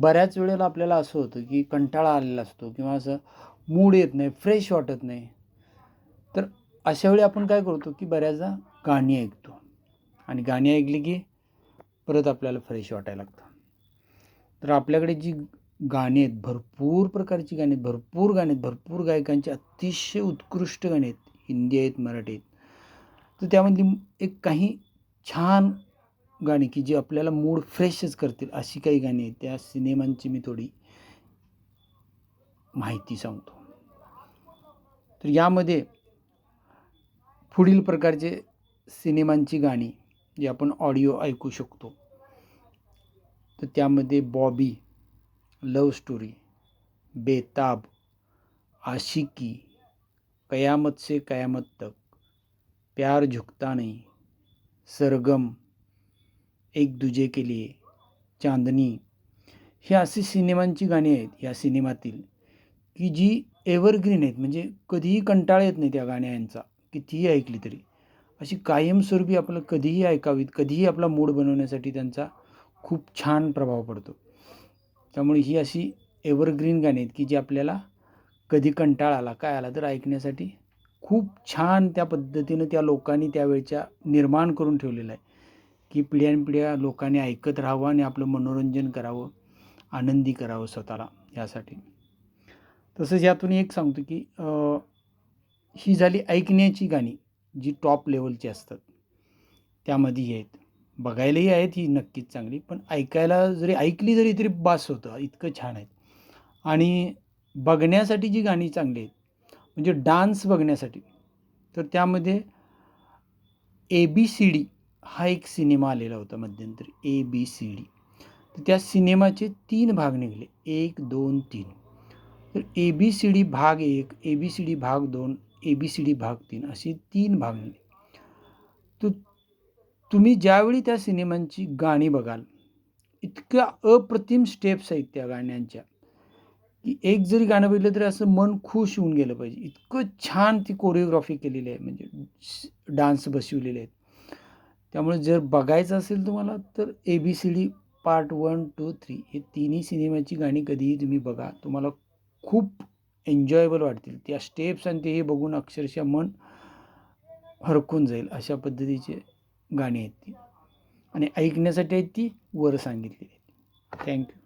बऱ्याच वेळेला आपल्याला असं होतं की कंटाळा आलेला असतो किंवा असं मूड येत नाही फ्रेश वाटत नाही. तर अशा वेळी आपण काय करतो की बऱ्याचदा गाणी ऐकतो. आणि गाणी ऐकली की परत आपल्याला फ्रेश वाटायला लागतं. तर आपल्याकडे जी गाणी आहेत भरपूर प्रकारची गाणी आहेत भरपूर गाणी आहेत भरपूर गायकांची अतिशय उत्कृष्ट गाणी आहेत. हिंदी आहेत मराठी आहेत. तर त्यामधली एक काही छान गाणी की जी आपल्याला मूड फ्रेशच करतील अशी काही गाणी आहेत. त्या सिनेमांची मी थोडी माहिती सांगतो. तर यामध्ये पुढील प्रकारचे सिनेमांची गाणी जी आपण ऑडिओ ऐकू शकतो. तर त्यामध्ये बॉबी लव स्टोरी बेताब आशिकी कयामत से कयामत तक प्यार झुकता नाही सरगम एक दुजे के लिए. चांदनी. ही अशी सिनेमांची गाणी आहेत या सिनेमातील की जी एव्हरग्रीन आहेत. म्हणजे कधीही कंटाळा येत नाही त्या गाण्यांचा कितीही ऐकली तरी. अशी कायमस्वरूपी आपलं कधीही ऐकावीत कधीही आपला मूड बनवण्यासाठी त्यांचा खूप छान प्रभाव पडतो. त्यामुळे ही अशी एव्हरग्रीन गाणी आहेत की जी आपल्याला कधी कंटाळा आला काय आला तर ऐकण्यासाठी खूप छान त्या पद्धतीनं त्या लोकांनी त्यावेळच्या निर्माण करून ठेवलेलं आहे. की पिढ्यानपिढ्या लोकांनी ऐकत राहावं आणि आपलं मनोरंजन करावं आनंदी करावं स्वतःला यासाठी. तसंच यातून एक सांगतो की ही झाली ऐकण्याची गाणी जी टॉप लेवलची असतात. त्यामध्ये आहेत. बघायलाही आहेत ही नक्कीच चांगली. पण ऐकायला जरी ऐकली जरी तरी बास होतं. इतकं छान आहेत. आणि बघण्यासाठी जी गाणी चांगली आहेत म्हणजे डान्स बघण्यासाठी तर त्यामध्ये ए बी सी डी हा एक सिनेमा आलेला होता मध्यंतरी ए बी सी डी तर त्या सिनेमाचे तीन भाग निघाले. एक दोन तीन. तर ए बी सी डी भाग एक ए बी सी डी भाग दोन ए बी सी डी भाग तीन असे तीन भाग निघाले. तर तुम्ही ज्यावेळी त्या सिनेमांची गाणी बघाल इतक्या अप्रतिम स्टेप्स आहेत त्या गाण्यांच्या की एक जरी गाणं बघितलं तरी असं मन खुश होऊन गेलं पाहिजे. इतकं छान ती कोरिओग्राफी केलेली आहे. म्हणजे डान्स बसवलेले आहेत. त्यामुळे जर बघायचं असेल तुम्हाला तर A B C D part one two three हे तिन्ही सिनेमाची गाणी कधीही तुम्ही बघा. तुम्हाला खूप एन्जॉयबल वाटतील. त्या स्टेप्स आणि ते हे बघून अक्षरशः मन हरकून जाईल अशा पद्धतीचे गाणी आहेत ती. आणि ऐकण्यासाठी आहेत ती वर सांगितलेली आहेत. थँक्यू